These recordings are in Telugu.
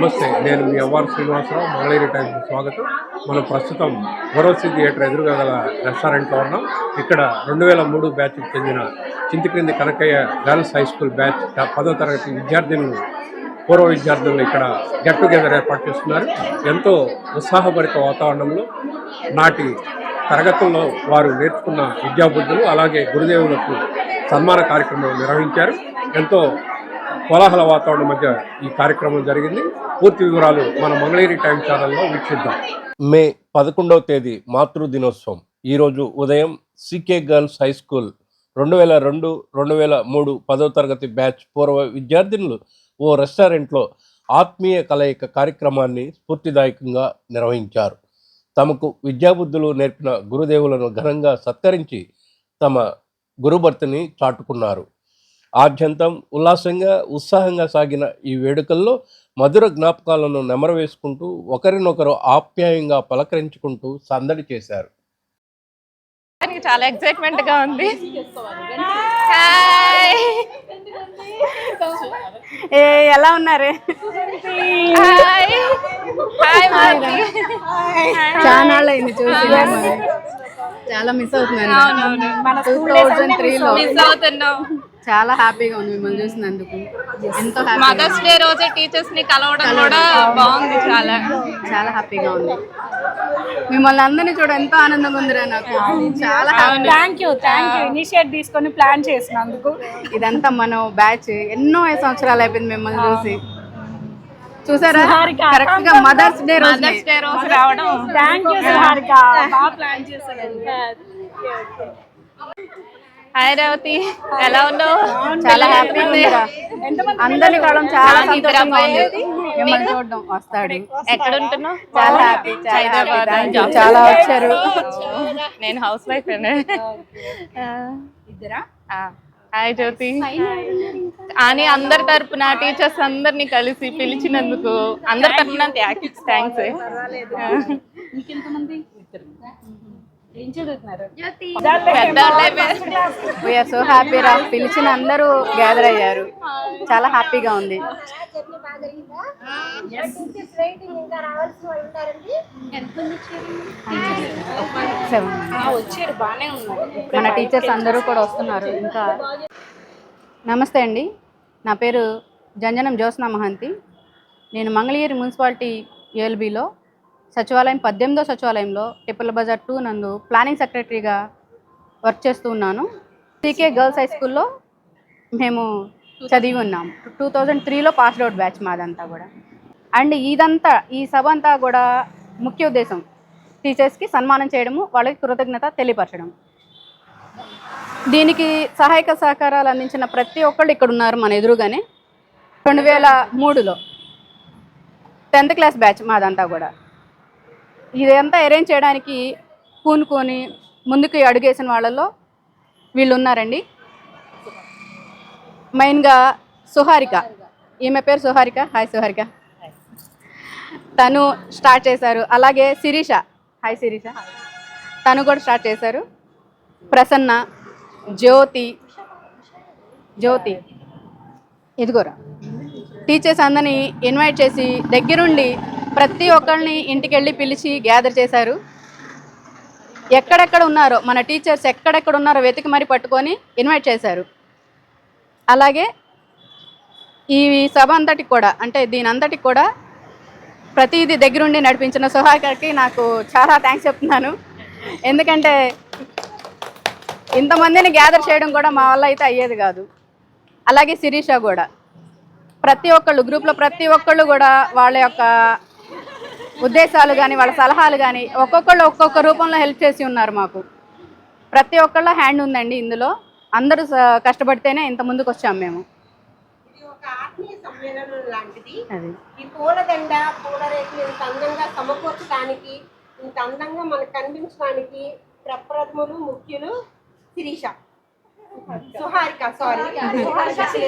నమస్తే నేను మీ అవ్వారు శ్రీనివాసరావు మంగళగిరి టైమ్స్ స్వాగతం. మనం ప్రస్తుతం భరోసి థియేటర్ ఎదురుగా గల రెస్టారెంట్లో ఉన్నాం. ఇక్కడ రెండు వేల మూడు బ్యాచ్కి చెందిన Chintakrindi Kanakaiah girls high school batch పదో తరగతి విద్యార్థులను పూర్వ విద్యార్థులను ఇక్కడ గెట్ టుగెదర్ ఏర్పాటు చేస్తున్నారు. ఎంతో ఉత్సాహభరిత వాతావరణంలో నాటి తరగతుల్లో వారు నేర్చుకున్న విద్యాబుద్ధులు అలాగే గురుదేవులకు సన్మాన కార్యక్రమం నిర్వహించారు. ఎంతో కోలాహల వాతావరణం మధ్య ఈ కార్యక్రమం జరిగింది. పూర్తి వివరాలు మన మంగళగిరి టైం ఛానల్లో వీక్షిద్దాం. మే పదకొండవ తేదీ మాతృ దినోత్సవం ఈరోజు ఉదయం సికే గర్ల్స్ హై స్కూల్ రెండు వేల రెండు రెండు వేల మూడు పదో తరగతి బ్యాచ్ పూర్వ విద్యార్థినులు ఓ రెస్టారెంట్లో ఆత్మీయ కలయిక కార్యక్రమాన్ని స్ఫూర్తిదాయకంగా నిర్వహించారు. తమకు విద్యాబుద్ధులు నేర్పిన గురుదేవులను ఘనంగా సత్కరించి తమ గురుభర్తని చాటుకున్నారు. ఆద్యంతం ఉల్లాసంగా ఉత్సాహంగా సాగిన ఈ వేడుకల్లో మధుర జ్ఞాపకాలను నెమరవేసుకుంటూ ఒకరినొకరు ఆప్యాయంగా పలకరించుకుంటూ సందడి చేశారు. చాలా ఎక్సైట్మెంట్గా ఉంది ఏ ఎలా ఉన్నారు? హాయ్! హాయ్ మారుతి. చాలా అయింది చూసి. మిమ్మల్ని. చాలా మిస్ అవుతున్నాను. అవునవును. టూ థౌజండ్ త్రీలో మిస్ అవుతున్నాం. చాలా హ్యాపీగా ఉంది మిమ్మల్ని చూసినందుకు. ఎంతో హ్యాపీ మదర్స్ డే రోజే టీచర్స్ని కలవడం కూడా బాగుంది చాలా. చాలా హ్యాపీగా ఉంది. మిమ్మల్ని అందరినీ చూడ ఎంతో ఆనందంగా ఉందిరా నాకు. చాలా happy. Thank you thank you initiate తీసుకొని ప్లాన్ చేసినందుకు. ఇదంతా మనం బ్యాచ్ ఎన్నో సంవత్సరాలు అయిపోయింది మిమ్మల్ని చూసి. చూసారా. కరెక్ట్గా మదర్స్ డే రోజు మదర్స్ డే రోజు రావడం. థ్యాంక్ యూ సుహారిక బాగా ప్లాన్ చేశారు. హాయ్ రేవతి ఎలా ఉన్నావు? చాలా హ్యాపీగా ఉందిరా అందరిని కలవడం చాలా సంతోషంగా ఉంది. మిమ్మల్ని చూడడం వస్తాడు. ఎక్కడ ఉంటున్నావు చాలా హ్యాపీ. హైదరాబాద్ చాలా వచ్చారు. నేను హౌస్ వైఫ్ ఇద్దరా? హాయ్ జ్యోతి. అని అందరి తరపున టీచర్స్ అందరిని కలిసి పిలిచినందుకు అందరి తరపున థ్యాంక్స్ వీఆర్ సో హ్యాపీ రా. పిలిచిన అందరూ గ్యాదర్ అయ్యారు. చాలా హ్యాపీగా ఉంది. మన టీచర్స్ అందరూ కూడా వస్తున్నారు. ఇంకా నమస్తే అండి. నా పేరు జంజనం జ్యోత్స్నా మహంతి. నేను మంగళగిరి మున్సిపాలిటీ ఏఎల్బిలో సచివాలయం పద్దెనిమిదో సచివాలయంలో టిప్పల బజార్ టూ నందు ప్లానింగ్ సెక్రటరీగా వర్క్ చేస్తూ ఉన్నాను. సీకే గర్ల్స్ హై స్కూల్లో మేము చదివి ఉన్నాం. టూ థౌజండ్ త్రీలో పాస్డ్ అవుట్ బ్యాచ్ మాదంతా కూడా. అండ్ ఇదంతా ఈ సభ అంతా కూడా ముఖ్య ఉద్దేశం టీచర్స్కి సన్మానం చేయడము వాళ్ళకి కృతజ్ఞత తెలియపరచడం. దీనికి సహాయక సహకారాలు అందించిన ప్రతి ఒక్కళ్ళు ఇక్కడ ఉన్నారు మన ఎదురుగానే. రెండు వేల మూడులో టెన్త్ క్లాస్ బ్యాచ్ మాదంతా కూడా. ఇదంతా అరేంజ్ చేయడానికి పూనుకొని ముందుకు అడుగేసిన వాళ్ళలో వీళ్ళు ఉన్నారండి. మెయిన్గా సుహారిక. ఈమె పేరు సుహారిక. హాయ్ సుహారిక. తను స్టార్ట్ చేశారు. అలాగే శిరీష. హాయ్ శిరీష. తను కూడా స్టార్ట్ చేశారు. ప్రసన్న జ్యోతి. జ్యోతి. ఇదిగోరా. టీచర్స్ అందరినీ ఇన్వైట్ చేసి దగ్గరుండి ప్రతి ఒక్కరిని ఇంటికి వెళ్ళి పిలిచి గ్యాదర్ చేశారు. ఎక్కడెక్కడ ఉన్నారో మన టీచర్స్ ఎక్కడెక్కడ ఉన్నారో వెతికి మరి పట్టుకొని ఇన్వైట్ చేశారు. అలాగే ఈ సభ అంతటికి కూడా అంటే దీని అంతటికి కూడా ప్రతిదీ దగ్గరుండి నడిపించిన సుహాకర్కి నాకు చాలా థ్యాంక్స్ చెప్తున్నాను. ఎందుకంటే ఇంతమందిని గ్యాదర్ చేయడం కూడా మా వల్ల అయితే అయ్యేది కాదు. అలాగే శిరీష కూడా. ప్రతి ఒక్కళ్ళు గ్రూప్లో ప్రతి ఒక్కళ్ళు కూడా వాళ్ళ యొక్క ఉద్దేశాలు కానీ వాళ్ళ సలహాలు కానీ ఒక్కొక్కళ్ళు ఒక్కొక్క రూపంలో హెల్ప్ చేసి ఉన్నారు మాకు. ప్రతి ఒక్కళ్ళ హ్యాండ్ ఉందండి ఇందులో. అందరూ కష్టపడితేనే ఇంత ముందుకు వచ్చాము మేము. ఇది ఒక ఆత్మీయ సమ్మేళనం లాంటిది. ఈ పూలదండ పూల ఇంత అందంగా సమకూర్చడానికి ఇంత అందంగా మనకు కనిపించడానికి ప్రప్రథములు ముఖ్యులు శిరీష. సుహారిక సారీ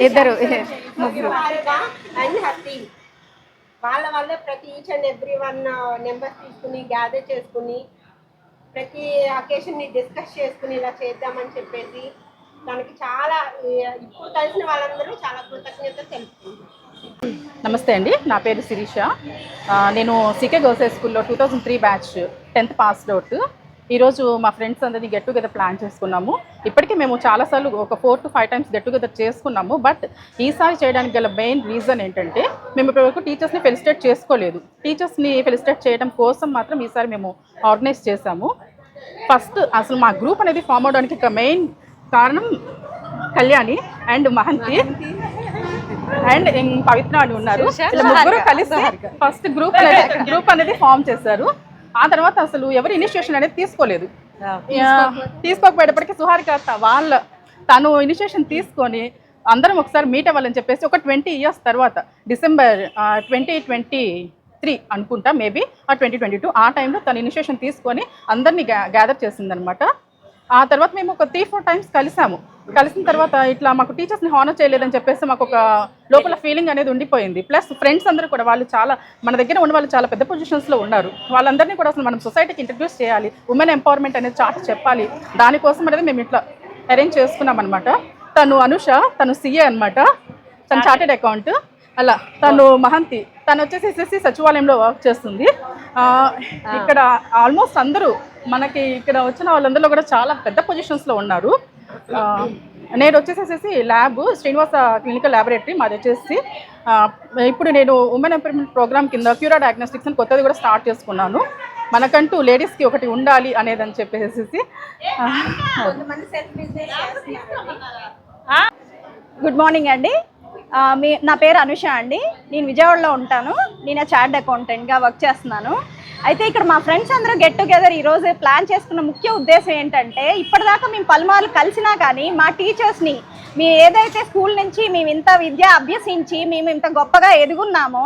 ఇద్దరు అండ్ హర్తి వాళ్ళ వల్ల ప్రతి each and every one numbers తీసుకుని గ్యాదర్ చేసుకుని ప్రతి అకేషన్ని డిస్కస్ చేసుకుని ఇలా చేద్దామని చెప్పేసి దానికి చాలా ఇప్పుడు కలిసిన వాళ్ళందరూ చాలా కృతజ్ఞత తెలుపుతుంది నమస్తే అండి. నా పేరు శిరీష. నేను సికే గర్ల్స్ హై స్కూల్లో two thousand three batch tenth passed out ఈరోజు మా ఫ్రెండ్స్ అందరినీ గెట్ టుగెదర్ ప్లాన్ చేసుకున్నాము. ఇప్పటికీ మేము చాలాసార్లు ఒక four to five times get together చేసుకున్నాము. బట్ ఈసారి చేయడానికి గల మెయిన్ రీజన్ ఏంటంటే మేము ఇప్పటివరకు టీచర్స్ని ఫెలిసిటేట్ చేసుకోలేదు. టీచర్స్ని ఫెలిసిటేట్ చేయడం కోసం మాత్రం ఈసారి మేము ఆర్గనైజ్ చేశాము. ఫస్ట్ అసలు మా గ్రూప్ అనేది ఫామ్ అవడానికి ఒక మెయిన్ కారణం కళ్యాణి అండ్ మహంతి. అండ్ పవిత్ర అని ఉన్నారు. ముగ్గురు కలిసి ఫస్ట్ గ్రూప్ అనేది గ్రూప్ అనేది ఫామ్ చేశారు. ఆ తర్వాత అసలు ఎవరు ఇనిషియేషన్ అనేది తీసుకోలేదు. తీసుకోకపోయేటప్పటికి సుహారిక వాళ్ళ తను ఇనిషియేషన్ తీసుకొని అందరం ఒకసారి మీట్ అవ్వాలని చెప్పేసి ఒక ట్వంటీ ఇయర్స్ తర్వాత డిసెంబర్ ట్వంటీ ట్వంటీ త్రీ అనుకుంటా మేబీ ఆ ట్వంటీ ట్వంటీ టూ ఆ టైంలో తను ఇనిషియేషన్ తీసుకొని అందరినీ గ్యా గ్యాదర్ చేసిందనమాట ఆ తర్వాత మేము ఒక త్రీ ఫోర్ టైమ్స్ కలిసాము. కలిసిన తర్వాత ఇట్లా మాకు టీచర్స్ని హానర్ చేయలేదని చెప్పేసి మాకు ఒక లోపల ఫీలింగ్ అనేది ఉండిపోయింది. ప్లస్ ఫ్రెండ్స్ అందరూ కూడా వాళ్ళు చాలా మన దగ్గర ఉన్న వాళ్ళు చాలా పెద్ద పొజిషన్స్లో ఉన్నారు. వాళ్ళందరినీ కూడా అసలు మనం సొసైటీకి ఇంట్రడ్యూస్ చేయాలి. ఉమెన్ ఎంపవర్మెంట్ అనేది చాటి చెప్పాలి. దానికోసం అనేది మేము ఇట్లా అరేంజ్ చేసుకున్నాం అనమాట తను అనుష తను సిఏ అన్నమాట. తను చార్టెడ్ అకౌంట్ అలా తను మహంతి. తను వచ్చేసి ఎస్ఎస్సి సచివాలయంలో వర్క్ చేస్తుంది. ఆ, ఇక్కడ ఆల్మోస్ట్ అందరూ మనకి ఇక్కడ వచ్చిన వాళ్ళందరిలో కూడా చాలా పెద్ద పొజిషన్స్లో ఉన్నారు. నేను వచ్చేసేసి ల్యాబ్ శ్రీనివాస క్లినికల్ ల్యాబొరేటరీ మాది వచ్చేసి ఇప్పుడు నేను ఉమెన్ ఎంపవర్మెంట్ ప్రోగ్రామ్ కింద క్యూరా డయాగ్నోస్టిక్స్ అని కొత్తది కూడా స్టార్ట్ చేసుకున్నాను. మనకంటూ లేడీస్కి ఒకటి ఉండాలి అనేదని చెప్పేసి ఆ, గుడ్ మార్నింగ్ అండి. మీ నా పేరు అనుష అండి. నేను విజయవాడలో ఉంటాను. నేను చార్ట్ అకౌంటెంట్గా వర్క్ చేస్తున్నాను. అయితే ఇక్కడ మా ఫ్రెండ్స్ అందరూ గెట్ టుగెదర్ ఈరోజు ప్లాన్ చేసుకున్న ముఖ్య ఉద్దేశం ఏంటంటే ఇప్పటిదాకా మేము పలుమార్లు కలిసినా కానీ మా టీచర్స్ని మీ ఏదైతే స్కూల్ నుంచి మేము ఇంత విద్య అభ్యసించి మేము ఇంత గొప్పగా ఎదుగున్నామో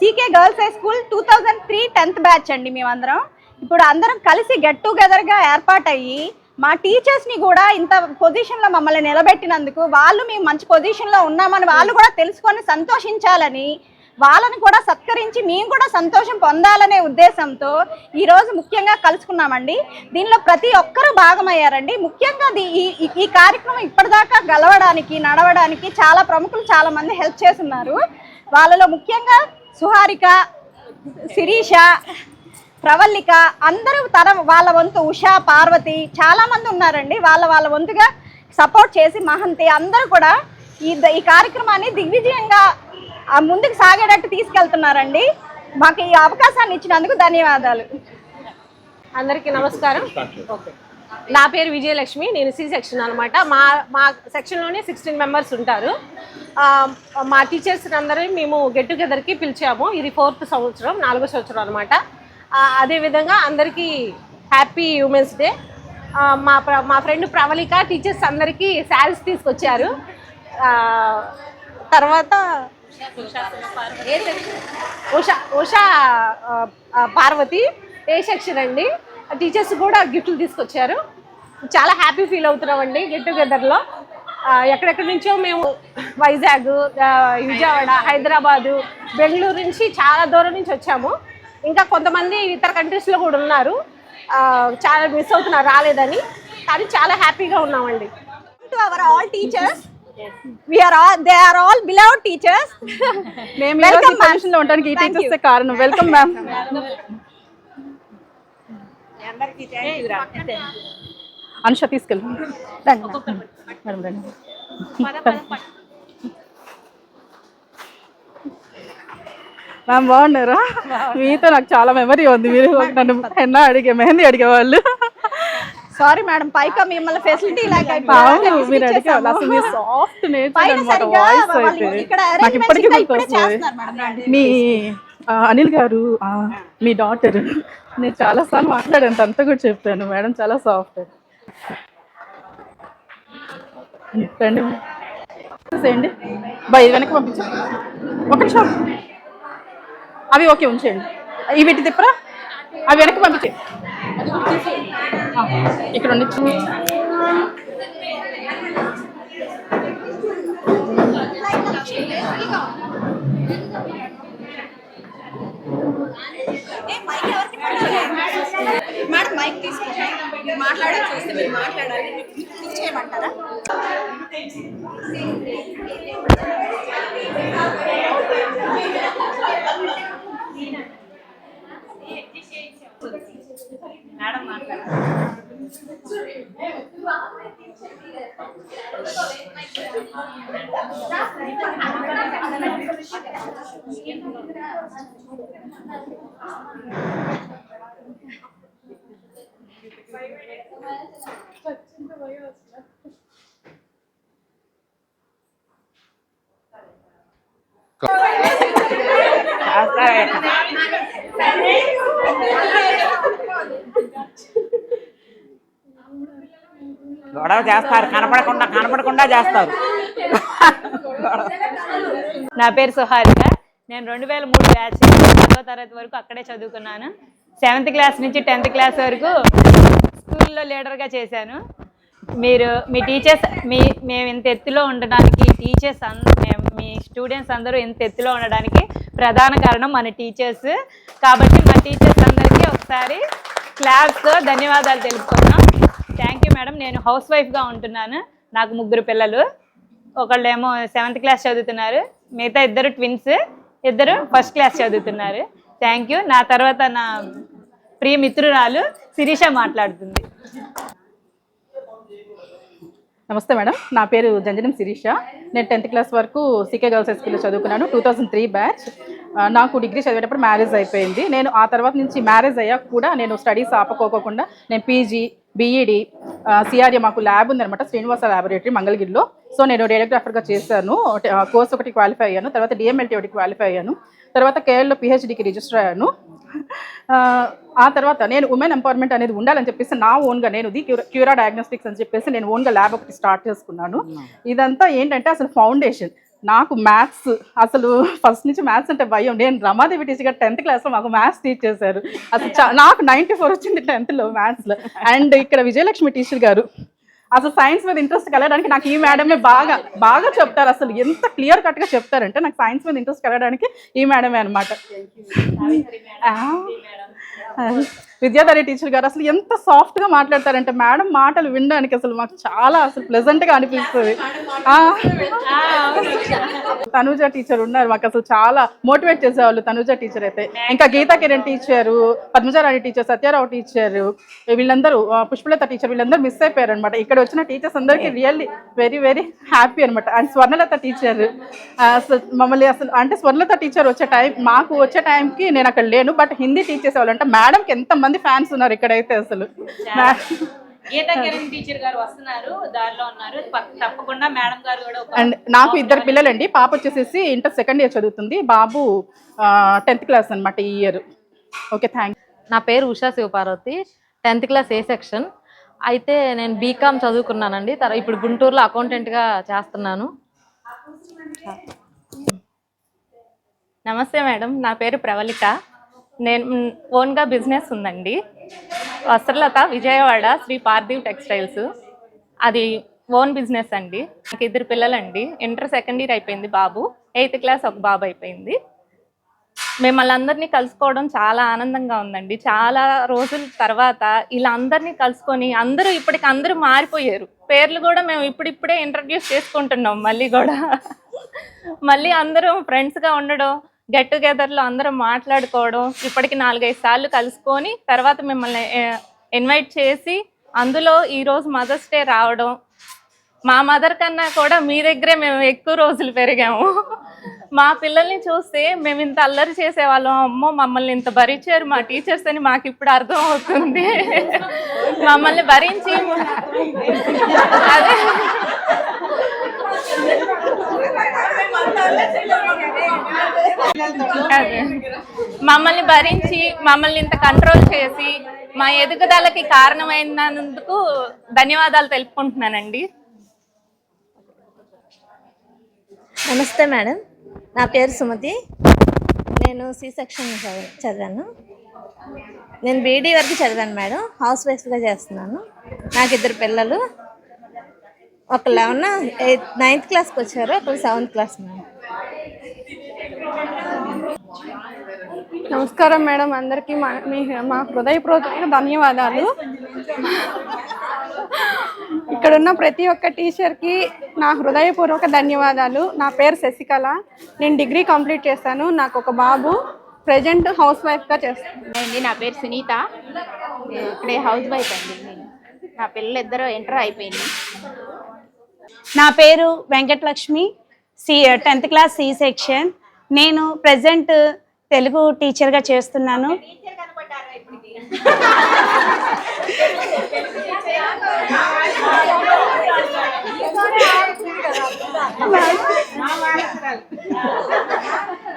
CK girls high school two thousand three tenth batch అండి మేమందరం. ఇప్పుడు అందరం కలిసి గెట్ టుగెదర్గా ఏర్పాటయ్యి మా టీచర్స్ని కూడా ఇంత పొజిషన్లో మమ్మల్ని నిలబెట్టినందుకు వాళ్ళు మేము మంచి పొజిషన్లో ఉన్నామని వాళ్ళు కూడా తెలుసుకొని సంతోషించాలని వాళ్ళని కూడా సత్కరించి మేము కూడా సంతోషం పొందాలనే ఉద్దేశంతో ఈరోజు ముఖ్యంగా కలుసుకున్నామండి. దీనిలో ప్రతి ఒక్కరూ భాగమయ్యారండి. ముఖ్యంగా ఈ ఈ- కార్యక్రమం ఇప్పటిదాకా గెలవడానికి నడవడానికి చాలా ప్రముఖులు చాలామంది హెల్ప్ చేస్తున్నారు. వాళ్ళలో ముఖ్యంగా సుహారిక శిరీష ప్రవల్లిక అందరూ తన వాళ్ళ వంతు ఉషా పార్వతి చాలా మంది ఉన్నారండి. వాళ్ళ వాళ్ళ వంతుగా సపోర్ట్ చేసి మహంతి అందరూ కూడా ఈ ద- ఈ కార్యక్రమాన్ని దిగ్విజయంగా ముందుకు సాగేటట్టు తీసుకెళ్తున్నారండి. మాకు ఈ అవకాశాన్ని ఇచ్చినందుకు ధన్యవాదాలు. అందరికీ నమస్కారం. ఓకే నా పేరు విజయలక్ష్మి నేను సి సెక్షన్ అనమాట మా మా సెక్షన్లోనే సిక్స్టీన్ మెంబర్స్ ఉంటారు. మా టీచర్స్ అందరూ మేము గెట్ టుగెదర్కి పిలిచాము. ఇది ఫోర్త్ సంవత్సరం నాలుగో సంవత్సరం అనమాట అదేవిధంగా అందరికీ హ్యాపీ ఉమెన్స్ డే. మా ప్ర- మా ఫ్రెండ్ ప్రవళిక టీచర్స్ అందరికీ శారీస్ తీసుకొచ్చారు. తర్వాత ఉషా ఉషా పార్వతి ఏ సెక్షన్ అండి? టీచర్స్ కూడా గిఫ్ట్లు తీసుకొచ్చారు. చాలా హ్యాపీ ఫీల్ అవుతున్నామండి గెట్ టుగెదర్లో. ఎక్కడెక్కడి నుంచో మేము వైజాగ్ విజయవాడ హైదరాబాదు బెంగళూరు నుంచి చాలా దూరం నుంచి వచ్చాము. ఇంకా కొంతమంది ఇతర కంట్రీస్లో కూడా ఉన్నారు. ఆ, చాలా మిస్ అవుతున్నారు రాలేదని. కానీ చాలా హ్యాపీగా ఉన్నామండి. To our all teachers they are all beloved teachers మేము ఉండడానికి ఈ టీచర్సే కారణం. వెల్కమ్ మ్యామ్ అనుష తీసుకెళ్ళి. రండి మ్యామ్ బాగున్నారా? మీతో నాకు చాలా మెమరీ ఉంది. మీరు నన్ను ఎన్నో అడిగే మెహందీ అడిగేవాళ్ళు. సారీ మేడం పైగా మిమ్మల్ని ఫెసిలిటీ లాగా అవును మీరు అడిగేవాళ్ళు అసలు మీరు సాఫ్ట్ నేచర్ అనమాట వాయిస్ అయితే నాకు ఇప్పటికీ గుర్తొస్తుంది. మీ అనిల్ గారు మీ డాటర్ నేను చాలా సార్లు మాట్లాడాను తనతో కూడా చెప్పాను. మేడం చాలా సాఫ్ట్ రండి. చేయండి బా వెనక్కి పంపించండి ఒక నిమిషం. అవి ఓకే ఉంచేయండి. ఇవి పెట్టి తిప్పరా? అవి వెనక్కి పంపించే ఇక్కడ ఉండి మేడం మైక్ తీసుకోండి. చూస్తే మీరు మాట్లాడాలి. చేయమంటారా మేడం మాట్లాడారు గొడవ చేస్తారు. కనపడకుండా కనపడకుండా చేస్తారు. నా పేరు సుహారిక. నేను రెండు వేల మూడు బ్యాచ్ పదో తరగతి వరకు అక్కడే చదువుకున్నాను. సెవెంత్ క్లాస్ నుంచి టెన్త్ క్లాస్ వరకు స్కూల్లో లీడర్గా చేశాను. మీరు మీ టీచర్స్ మీ మేము ఇంత ఎత్తులో ఉండడానికి టీచర్స్ అన్ మేము మీ స్టూడెంట్స్ అందరూ ఇంత ఎత్తులో ఉండడానికి ప్రధాన కారణం మన టీచర్స్ కాబట్టి మా టీచర్స్ అందరికీ ఒకసారి క్లాస్తో ధన్యవాదాలు తెలుపుకుందాం. థ్యాంక్ యూ మేడం నేను హౌస్ వైఫ్గా ఉంటున్నాను. నాకు ముగ్గురు పిల్లలు. ఒకళ్ళేమో సెవెంత్ క్లాస్ చదువుతున్నారు. మిగతా ఇద్దరు ట్విన్స్ ఇద్దరు ఫస్ట్ క్లాస్ చదువుతున్నారు. థ్యాంక్ యూ నా తర్వాత నా ప్రియ మిత్రురాలు శిరీష మాట్లాడుతుంది. నమస్తే మేడం నా పేరు జంజనం శిరీష. నేను టెన్త్ క్లాస్ వరకు సీకే గర్ల్స్ హై స్కూల్లో చదువుకున్నాను టూ థౌజండ్ త్రీ బ్యాచ్ నాకు డిగ్రీ చదివేటప్పుడు మ్యారేజ్ అయిపోయింది. నేను ఆ తర్వాత నుంచి మ్యారేజ్ అయ్యాక కూడా నేను స్టడీస్ ఆపకోకుండా నేను పీజీ బీఈడి సిఆర్ఏ మాకు ల్యాబ్ ఉందనమాట శ్రీనివాస ల్యాబొరేటరీ మంగళగిరిలో. సో నేను రేడియోగ్రాఫర్గా చేశాను. కోర్స్ ఒకటి క్వాలిఫై అయ్యాను తర్వాత డిఎంఎల్టీ ఒకటి క్వాలిఫై అయ్యాను. తర్వాత కేఎల్లో పిహెచ్డికి రిజిస్టర్ అయ్యాను. ఆ, తర్వాత నేను ఉమెన్ ఎంపవర్మెంట్ అనేది ఉండాలని చెప్పేసి నా ఓన్గా నేను ది క్యూరా డయాగ్నోస్టిక్స్ అని చెప్పేసి నేను ఓన్గా ల్యాబ్ ఒకటి స్టార్ట్ చేసుకున్నాను. ఇదంతా ఏంటంటే అసలు ఫౌండేషన్ నాకు మ్యాథ్స్ అసలు ఫస్ట్ నుంచి మ్యాథ్స్ అంటే భయం. నేను రమాదేవి టీచర్ గారు టెన్త్ క్లాస్లో మాకు మ్యాథ్స్ టీచ్ చేశారు. అసలు చా- నాకు నైంటీ ఫోర్ వచ్చింది టెన్త్లో మ్యాథ్స్లో అండ్ ఇక్కడ విజయలక్ష్మి టీచర్ గారు అసలు సైన్స్ మీద ఇంట్రెస్ట్ కలగడానికి నాకు ఈ మేడమే బాగా బాగా చెప్తారు. అసలు ఎంత క్లియర్ కట్గా చెప్తారంటే నాకు సైన్స్ మీద ఇంట్రెస్ట్ కలగడానికి ఈ మేడమే అనమాట విద్యాధరి టీచర్ గారు అసలు ఎంత సాఫ్ట్గా మాట్లాడతారంటే మేడం మాటలు వినడానికి అసలు మాకు చాలా అసలు ప్లెజెంట్గా అనిపిస్తుంది. ఆ. తనుజ టీచర్ ఉన్నారు మాకు అసలు చాలా మోటివేట్ చేసేవాళ్ళు తనుజ టీచర్ అయితే. ఇంకా Geetha Kiran teacher Padmajarani teacher Satyarao teacher వీళ్ళందరూ పుష్పలత టీచర్ వీళ్ళందరూ మిస్ అయిపోయారు అనమాట ఇక్కడ వచ్చిన టీచర్స్ అందరికీ రియల్లీ వెరీ వెరీ హ్యాపీ అనమాట అండ్ స్వర్ణలత టీచర్ మమ్మల్ని అసలు అంటే స్వర్ణలత టీచర్ వచ్చే టైం మాకు వచ్చే టైంకి నేను అక్కడ లేను బట్ హిందీ టీచ్ చేసేవాళ్ళు. అంటే మేడంకి ఎంతమంది ఫ్యాన్స్ ఉన్నారు ఇక్కడైతే అసలు. మా- గీతా కిరణ్ టీచర్ గారు వస్తున్నారు దారిలో ఉన్నారు. పక్- తప్పకుండా మేడం గారు కూడా ఒక అండ్ నాకు ఇద్దరు పిల్లలండి. పాప వచ్చేసేసి ఇంటర్ సెకండ్ ఇయర్ చదువుతుంది. బాబు టెన్త్ క్లాస్ అనమాట ఈ ఇయర్ ఓకే థ్యాంక్ నా పేరు Usha Sivaparvathi. Tenth class A section అయితే నేను బీకామ్ చదువుకున్నానండి. తర్వా ఇప్పుడు గుంటూరులో అకౌంటెంట్గా చేస్తున్నాను. నమస్తే మేడం. నా పేరు ప్రవళిక. నేను ఓన్గా బిజినెస్ ఉందండి. వస్త్రలత విజయవాడ శ్రీ పార్థివ్ టెక్స్టైల్స్. అది ఓన్ బిజినెస్ అండి. నాకు ఇద్దరు పిల్లలండి. ఇంటర్ సెకండ్ ఇయర్ అయిపోయింది బాబు. ఎయిత్ క్లాస్ ఒక బాబు అయిపోయింది. మిమ్మల్ని అందరినీ కలుసుకోవడం చాలా ఆనందంగా ఉందండి. చాలా రోజుల తర్వాత ఇలా అందరినీ కలుసుకొని అందరూ ఇప్పటికి అందరూ మారిపోయారు. పేర్లు కూడా మేము ఇప్పుడిప్పుడే ఇంట్రడ్యూస్ చేసుకుంటున్నాం మళ్ళీ కూడా. మళ్ళీ అందరూ ఫ్రెండ్స్గా ఉండడం గెట్ టుగెదర్లో అందరం మాట్లాడుకోవడం ఇప్పటికి నాలుగైదు సార్లు కలుసుకొని తర్వాత మిమ్మల్ని ఇన్వైట్ చేసి అందులో ఈరోజు మదర్స్ డే రావడం. మా మదర్ కన్నా కూడా మీ దగ్గరే మేము ఎక్కువ రోజులు పెరిగాము. మా పిల్లల్ని చూస్తే మేము ఇంత అల్లరి చేసేవాళ్ళం. అమ్మో మమ్మల్ని ఇంత భరించారు మా టీచర్స్ అని మాకు ఇప్పుడు అర్థం అవుతుంది. మమ్మల్ని భరించి. అదే అదే. మమ్మల్ని భరించి మమ్మల్ని ఇంత కంట్రోల్ చేసి మా ఎదుగుదలకి కారణమైనందుకు ధన్యవాదాలు తెలుపుకుంటున్నానండి. నమస్తే మేడం. నా పేరు సుమతి. నేను సి సెక్షన్ చదివాను. నేను బీడీ వరకు చదివాను మేడం. హౌస్ వైఫ్గా చేస్తున్నాను. నాకు ఇద్దరు పిల్లలు. ఒకళ్ళు ఏమన్నా ఎయిత్ నైన్త్ క్లాస్కి వచ్చారు ఒకళ్ళు సెవెంత్ క్లాస్ మేడం నమస్కారం మేడం అందరికీ మా మీ మా హృదయపూర్వక ధన్యవాదాలు. ఇక్కడున్న ప్రతి ఒక్క టీచర్కి నా హృదయపూర్వక ధన్యవాదాలు. నా పేరు శశికళ. నేను డిగ్రీ కంప్లీట్ చేశాను. నాకు ఒక బాబు ప్రజెంట్ హౌస్ వైఫ్గా చేస్తాను అండి నా పేరు సునీత. ఇక్కడే హౌస్ వైఫ్ అండి. నేను నా పిల్లలు ఇద్దరు ఇంటర్ అయిపోయింది. నా పేరు Venkatalakshmi C tenth class C section. నేను ప్రజెంట్ తెలుగు టీచర్గా చేస్తున్నాను.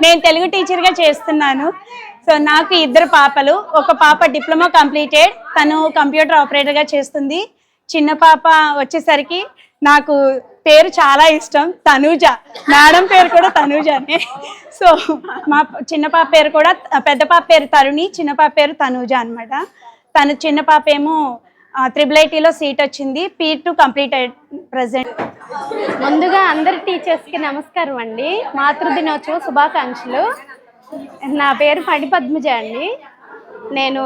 నేను తెలుగు టీచర్గా చేస్తున్నాను. సో నాకు ఇద్దరు పాపలు. ఒక పాప డిప్లొమా కంప్లీటెడ్ తను కంప్యూటర్ ఆపరేటర్గా చేస్తుంది. చిన్న పాప వచ్చేసరికి నాకు పేరు చాలా ఇష్టం తనూజ. మేడం పేరు కూడా తనూజనే. సో మా చిన్న పాప పేరు కూడా పెద్ద పాప పేరు తరుణి చిన్న పాప పేరు తనూజ అన్నమాట. తన చిన్న పాప ఏమో త్రిబుల్ ఐటీలో సీట్ వచ్చింది. పీ టు కంప్లీటెడ్ ప్రజెంట్ ముందుగా అందరి టీచర్స్కి నమస్కారం అండి. మాతృదినోత్సవ శుభాకాంక్షలు. నా పేరు పడి పద్మజ అండి. నేను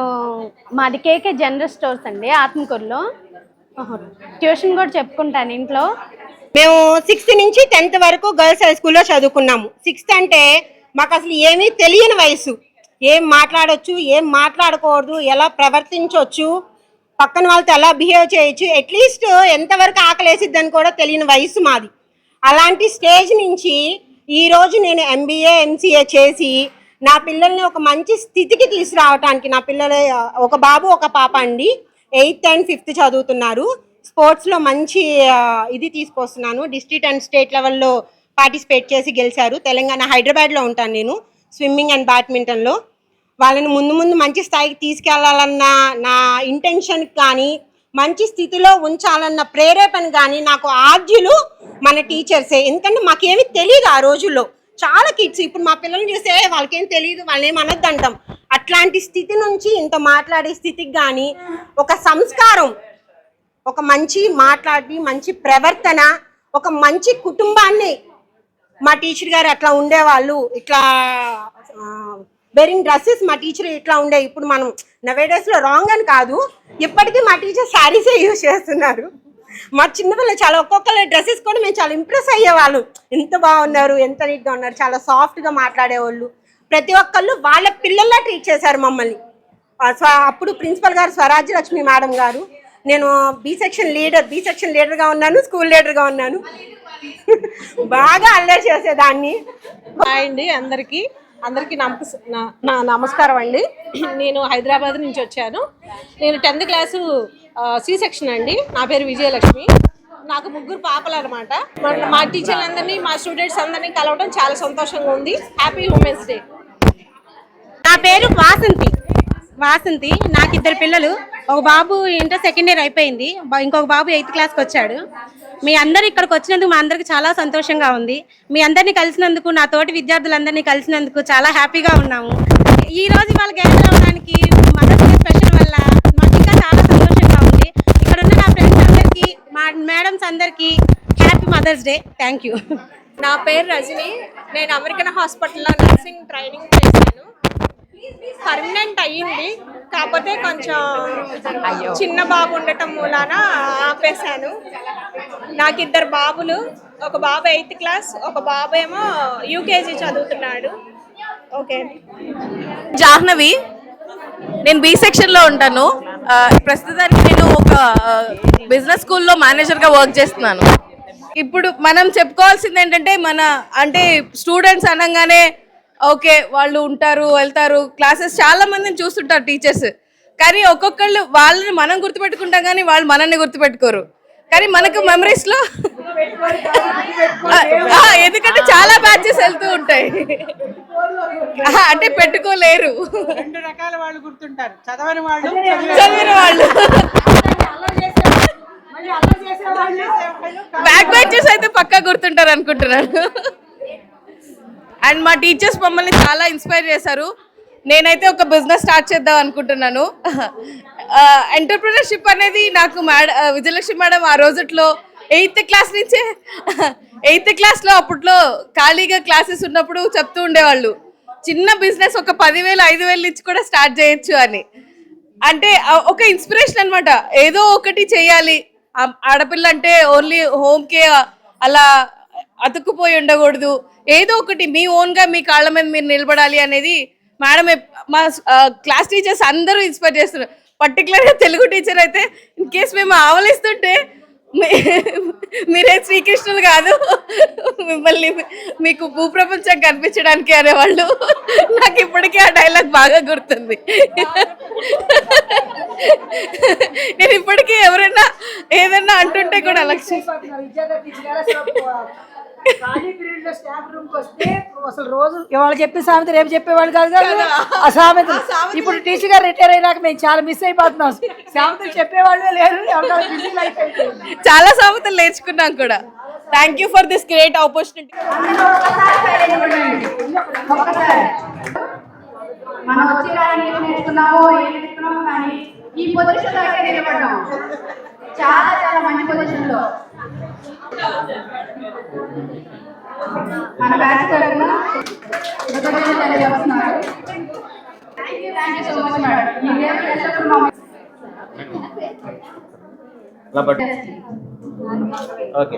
మాది కేకే జనరల్ స్టోర్స్ అండి ఆత్మకూరులో. ట్యూషన్ కూడా చెప్పుకుంటాను ఇంట్లో. మేము సిక్స్త్ నుంచి టెన్త్ వరకు గర్ల్స్ హై స్కూల్లో చదువుకున్నాము. సిక్స్త్ అంటే మాకు అసలు ఏమీ తెలియని వయసు. ఏం మాట్లాడొచ్చు ఏం మాట్లాడకూడదు ఎలా ప్రవర్తించవచ్చు పక్కన వాళ్ళతో ఎలా బిహేవ్ చేయొచ్చు అట్లీస్ట్ ఎంతవరకు ఆకలేసిద్దని కూడా తెలియని వయసు మాది. అలాంటి స్టేజ్ నుంచి ఈరోజు నేను ఎంబీఏ ఎంసీఏ చేసి నా పిల్లల్ని ఒక మంచి స్థితికి తీసుకురావటానికి నా పిల్లలు ఒక బాబు ఒక పాప అండి. ఎయిత్ అండ్ ఫిఫ్త్ చదువుతున్నారు. స్పోర్ట్స్లో మంచి ఇది తీసుకొస్తున్నాను. డిస్ట్రిక్ట్ అండ్ స్టేట్ లెవెల్లో పార్టిసిపేట్ చేసి గెలిచారు. తెలంగాణ హైదరాబాద్లో ఉంటాను నేను స్విమ్మింగ్ అండ్ బ్యాడ్మింటన్లో. వాళ్ళని ముందు ముందు మంచి స్థాయికి తీసుకెళ్ళాలన్న నా ఇంటెన్షన్ కానీ మంచి స్థితిలో ఉంచాలన్న ప్రేరేపణ కానీ నాకు ఆద్యులు మన టీచర్సే ఎందుకంటే మాకేమి తెలియదు ఆ రోజుల్లో. చాలా కిడ్స్ ఇప్పుడు మా పిల్లల్ని చూస్తే వాళ్ళకేం తెలియదు వాళ్ళని ఏం అనొద్దు అంటాం అట్లాంటి స్థితి నుంచి ఇంత మాట్లాడే స్థితికి కానీ ఒక సంస్కారం ఒక మంచి మాట్లాడి మంచి ప్రవర్తన ఒక మంచి కుటుంబాన్ని మా టీచర్ గారు అట్లా ఉండేవాళ్ళు. ఇట్లా వెరింగ్ డ్రెస్సెస్ మా టీచర్ ఇట్లా ఉండే. ఇప్పుడు మనం నవేడేస్లో రాంగ్ అని కాదు. ఇప్పటికీ మా టీచర్ శారీసే యూజ్ చేస్తున్నారు. మా చిన్నపిల్లలు చాలా ఒక్కొక్కరు డ్రెస్సెస్ కూడా మేము చాలా ఇంప్రెస్ అయ్యేవాళ్ళు. ఎంత బాగున్నారు ఎంత నీట్గా ఉన్నారు చాలా సాఫ్ట్గా మాట్లాడేవాళ్ళు. ప్రతి ఒక్కళ్ళు వాళ్ళ పిల్లల్లా ట్రీట్ చేశారు మమ్మల్ని. అప్పుడు ప్రిన్సిపల్ గారు స్వరాజ్య లక్ష్మి మేడం గారు. నేను B section leader B section లీడర్గా ఉన్నాను స్కూల్ లీడర్గా ఉన్నాను. బాగా అల్లరి చేసేదాన్ని. హాయ్ అండి అందరికీ. అందరికీ నమస్ నా నమస్కారం అండి. నేను హైదరాబాద్ నుంచి వచ్చాను. నేను టెన్త్ క్లాసు సి సెక్షన్ అండి. నా పేరు విజయలక్ష్మి. నాకు ముగ్గురు పాపలు అనమాట మా టీచర్లందరినీ మా స్టూడెంట్స్ అందరినీ కలవడం చాలా సంతోషంగా ఉంది. హ్యాపీ ఉమెన్స్ డే నా పేరు వాసంతి. వాసంతి నాకు ఇద్దరు పిల్లలు. ఒక బాబు ఇంటర్ సెకండ్ ఇయర్ అయిపోయింది. ఇంకొక బాబు ఎయిత్ క్లాస్కి వచ్చాడు. మీ అందరు ఇక్కడికి వచ్చినందుకు మా అందరికి చాలా సంతోషంగా ఉంది. మీ అందరినీ కలిసినందుకు నా తోటి విద్యార్థులందరినీ కలిసినందుకు చాలా హ్యాపీగా ఉన్నాము. ఈ రోజు వాళ్ళ గ్యాదర్ అవడానికి మదర్స్ డే స్పెషల్ వల్ల మాకు ఇంకా చాలా సంతోషంగా ఉంది ఇక్కడ ఉన్న నా ఫ్రెండ్స్ అందరికీ మా మేడమ్స్ అందరికీ happy mother's day. Thank you నా పేరు రజని. నేను అమెరికన్ హాస్పిటల్లో నర్సింగ్ ట్రైనింగ్ చేశాను. పర్మనెంట్ అయ్యింది. కాకపోతే కొంచెం చిన్న బాబు ఉండటం మూలాన ఆపేశాను. నాకు ఇద్దరు బాబులు. ఒక బాబు ఎయిత్ క్లాస్ ఒక బాబు ఏమో యూకేజీ చదువుతున్నాడు. ఓకే. జాహ్నవి నేను బి సెక్షన్లో ఉంటాను. ప్రస్తుతానికి ఒక బిజినెస్ స్కూల్లో మేనేజర్గా వర్క్ చేస్తున్నాను. ఇప్పుడు మనం చెప్పుకోవాల్సింది ఏంటంటే మన అంటే స్టూడెంట్స్ అనగానే ఓకే వాళ్ళు ఉంటారు వెళ్తారు క్లాసెస్ చాలా మందిని చూస్తుంటారు టీచర్స్ కానీ ఒక్కొక్కళ్ళు వాళ్ళని మనం గుర్తుపెట్టుకుంటాం కానీ వాళ్ళు మనల్ని గుర్తుపెట్టుకోరు. కానీ మనకు మెమరీస్లో ఆ, ఆ, ఎందుకంటే చాలా బ్యాచెస్ వెళ్తూ ఉంటాయి. అంటే పెట్టుకోలేరు. రెండు రకాల వాళ్ళు గుర్తుంటారు. చదవని వాళ్ళు. చదివిన వాళ్ళు. బ్యాక్ బ్యాచెస్ అయితే పక్కా గుర్తుంటారు అనుకుంటున్నాను. అండ్ మా టీచర్స్ మమ్మల్ని చాలా ఇన్స్పైర్ చేశారు. నేనైతే ఒక బిజినెస్ స్టార్ట్ చేద్దాం అనుకుంటున్నాను. Uh, ఎంటర్ప్రినర్షిప్ అనేది నాకు మేడ uh, విజయలక్ష్మి మేడం ఆ రోజుట్లో ఎయిత్ క్లాస్ నుంచే ఎయిత్ క్లాస్లో అప్పట్లో ఖాళీగా క్లాసెస్ ఉన్నప్పుడు చెప్తూ ఉండేవాళ్ళు. చిన్న బిజినెస్ ఒక పదివేలు ఐదు వేలు నుంచి కూడా స్టార్ట్ చేయొచ్చు అని. అంటే ఒక ఇన్స్పిరేషన్ అనమాట ఏదో ఒకటి చేయాలి. ఆడపిల్ల అంటే ఓన్లీ హోమ్కే అలా అతుక్కుపోయి ఉండకూడదు. ఏదో ఒకటి మీ ఓన్గా మీ కాళ్ళ మీద మీరు నిలబడాలి అనేది మేడం మా క్లాస్ టీచర్స్ అందరూ ఇన్స్పైర్ చేస్తున్నారు. పర్టికులర్గా తెలుగు టీచర్ అయితే ఇన్ కేస్ మేము ఆవలిస్తుంటే మీరే శ్రీకృష్ణులు కాదు. మిమ్మల్ని మీకు భూప్రపంచం కనిపించడానికి అనేవాళ్ళు. నాకు ఇప్పటికీ ఆ డైలాగ్ బాగా గుర్తుంది. నేను ఇప్పటికీ ఎవరైనా ఏదైనా అంటుంటే కూడా లక్ష్మి ఖాళీ పీరియడ్లో స్టాఫ్ రూమ్కి వస్తే అసలు రోజు ఇవాళ చెప్పే సామెత రేపు చెప్పేవాళ్ళు కాదు కదా. ఆ సామెత ఇప్పుడు టీచర్ గారు రిటైర్ అయినాక మేము చాలా మిస్ అయిపోతున్నాం. సామెతలు చెప్పేవాళ్ళే లేరు. చాలా సామెతలు నేర్చుకున్నాం కూడా. Thank you for this great opportunity మనం వచ్చి ఏం నేర్చుకున్నామో ఏం నేర్చుకున్నామో కానీ ఈ పొజిషన్ అయితే నిలబడ్డాం. చాలా చాలా మంచి పొజిషన్లో. మన బ్యాచ్ తరఫున తెలియజేస్తున్నారు ఓకే.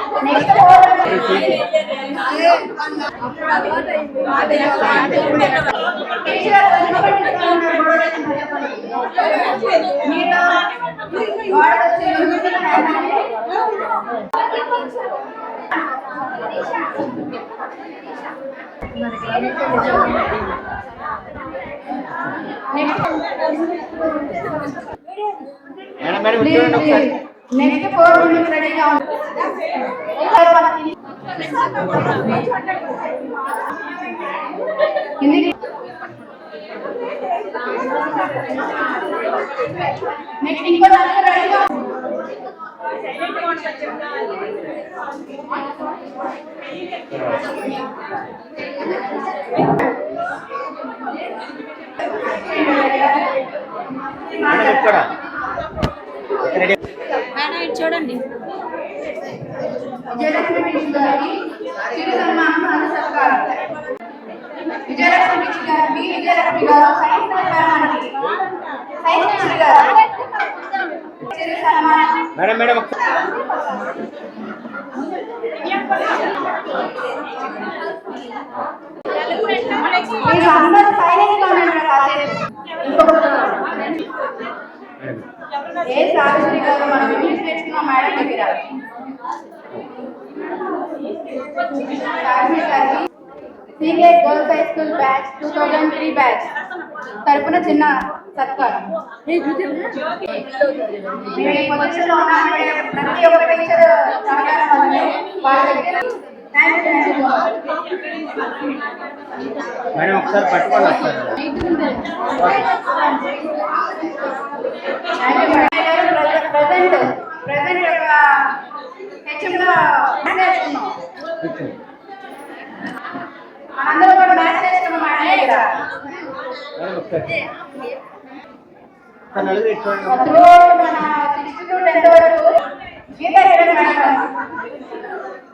మేడం దగ్గరికి సారీ మేడం కొంతమంది ఒకరే పోతున్నాం మేడం ఇక్కడ నెక్స్ట్ మేడం మేడం ఇటు చూడండి ఒకసారి నెక్స్ట్ ఫోర్ మినిట్స్ రెడీగా నెక్స్ట్ ఇంకో నలుగురు రెడీగా మేడం ఇక్కడ రెడీ చూడండి విజయలక్ష్మి గారికి చిరు సన్మానం సత్కారం. విజయలక్ష్మి గారికి విజయలక్ష్మి గారు సన్మానానికి గారు చిరు సన్మానం. మేడం మేడం మీరు అందరూ కాసేపు ఇంకొకరు ఏ సావిత్రి గారు మనం ఇంగ్లీష్ నేర్చుకున్నాం మేడం దగ్గర? సావిత్రి గారికి CK girls high school batch two thousand three batch తరపున చిన్న సత్కారం. ప్రతి ఒక్క టీచర్ సహకారం వాళ్ళ దగ్గర మేడం ఒకసారి పట్టుకోండి ఒకసారి. ప్రజెంట్ ప్రజెంట్ యొక్క అందరూ కూడా మ్యాథ్స్ నేర్చుకున్నాం మేడం ఇక్కడ మన సిక్స్త్ టు గీత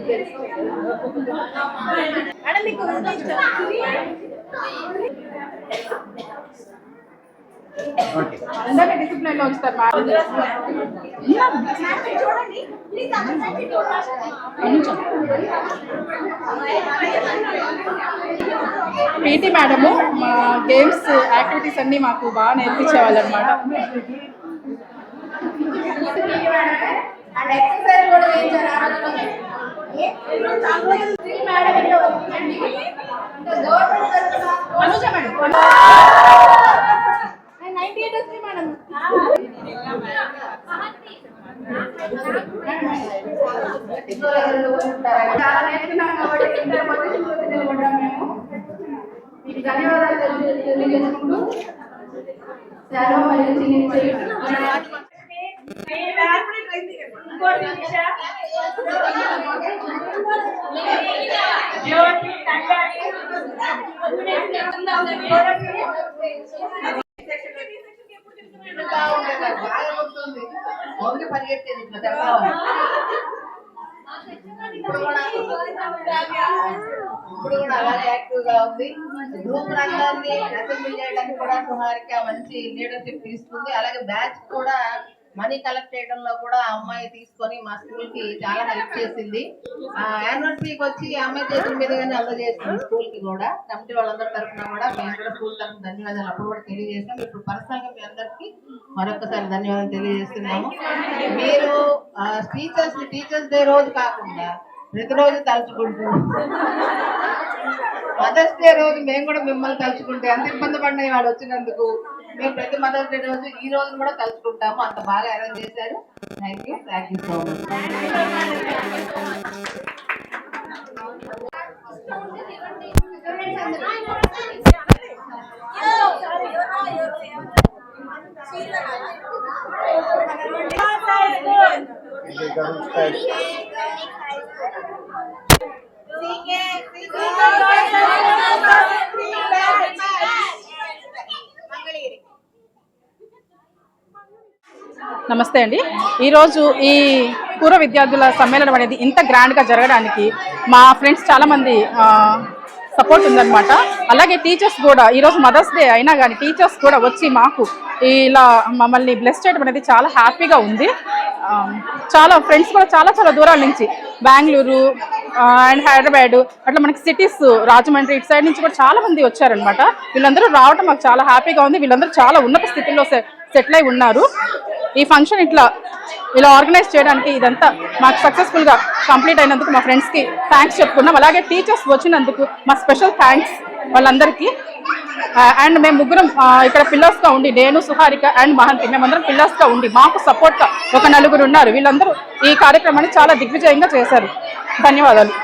మాట్లాడుతున్నాం ఓకే. అందరినీ డిసిప్లైన్లో ఉంచుతారు పీటీ మేడము మా గేమ్స్ యాక్టివిటీస్ అన్ని మాకు బాగా నేర్పించేవాళ్ళు అనమాట చాలా నేర్చుకున్నాం కాబట్టి ధన్యవాదాలు తెలియజేసుకుంటూ సెలవు మరియు పరిగెత్తేది ఇట్లా తెల్లవారు. ఇప్పుడు కూడా ఇప్పుడు కూడా అలాగే యాక్టివ్గా ఉంది గ్రూప్ అందరినీ అసెంబ్లీ చేయడానికి కూడా సుహారిక మంచి లీడర్షిప్ తీసుకుంది అలాగే బ్యాచ్ కూడా మనీ కలెక్ట్ చేయడంలో కూడా ఆ అమ్మాయి తీసుకొని మా స్కూల్కి చాలా హెల్ప్ చేసింది. ఆ యానివర్సరీకి వచ్చి అమ్మాయి చేతుల మీదుగానే అందజేస్తుంది స్కూల్కి కూడా. కమిటీ వాళ్ళందరి తరఫున కూడా మేము కూడా స్కూల్ తరఫున ధన్యవాదాలు అప్పుడు కూడా తెలియజేసాం. ఇప్పుడు పర్సనల్గా మీ అందరికి మరొకసారి ధన్యవాదాలు తెలియజేస్తున్నాము. మీరు టీచర్స్ టీచర్స్ డే రోజు కాకుండా ప్రతిరోజు తలుచుకుంటూ మదర్స్ డే రోజు మేము కూడా మిమ్మల్ని తలుచుకుంటే ఎంత ఇబ్బంది పడినాయి వాళ్ళు వచ్చినందుకు మేము ప్రతి మదర్స్ డే రోజు ఈ రోజు కూడా కలుసుకుంటాము అంత బాగా అరేంజ్ చేశారు thank you thank you so much నమస్తే అండి. ఈరోజు ఈ పూర్వ విద్యార్థుల సమ్మేళనం అనేది ఇంత గ్రాండ్గా జరగడానికి మా ఫ్రెండ్స్ చాలామంది సపోర్ట్ ఉందన్నమాట. అలాగే టీచర్స్ కూడా ఈరోజు మదర్స్ డే అయినా కానీ టీచర్స్ కూడా వచ్చి మాకు ఇలా మమ్మల్ని బ్లెస్ చేయడం అనేది చాలా హ్యాపీగా ఉంది. చాలా ఫ్రెండ్స్ కూడా చాలా చాలా దూరాల నుంచి బెంగళూరు అండ్ హైదరాబాద్ అట్లా మనకి సిటీస్ రాజమండ్రి ఇటు సైడ్ నుంచి కూడా చాలా మంది వచ్చారనమాట వీళ్ళందరూ రావడం మాకు చాలా హ్యాపీగా ఉంది. వీళ్ళందరూ చాలా ఉన్నత స్థితిలో సెటిల్ అయి ఉన్నారు. ఈ ఫంక్షన్ ఇట్లా ఇలా ఆర్గనైజ్ చేయడానికి ఇదంతా మాకు సక్సెస్ఫుల్గా కంప్లీట్ అయినందుకు మా ఫ్రెండ్స్కి థ్యాంక్స్ చెప్పుకున్నాం. అలాగే టీచర్స్ వచ్చినందుకు మా స్పెషల్ థ్యాంక్స్ వాళ్ళందరికీ. అండ్ మేము ముగ్గురం ఇక్కడ పిల్లర్స్గా ఉండి నేను సుహారిక అండ్ మహంతి మేమందరం పిల్లర్స్గా ఉండి మాకు సపోర్ట్గా ఒక నలుగురు ఉన్నారు. వీళ్ళందరూ ఈ కార్యక్రమాన్ని చాలా దిగ్విజయంగా చేశారు. ధన్యవాదాలు.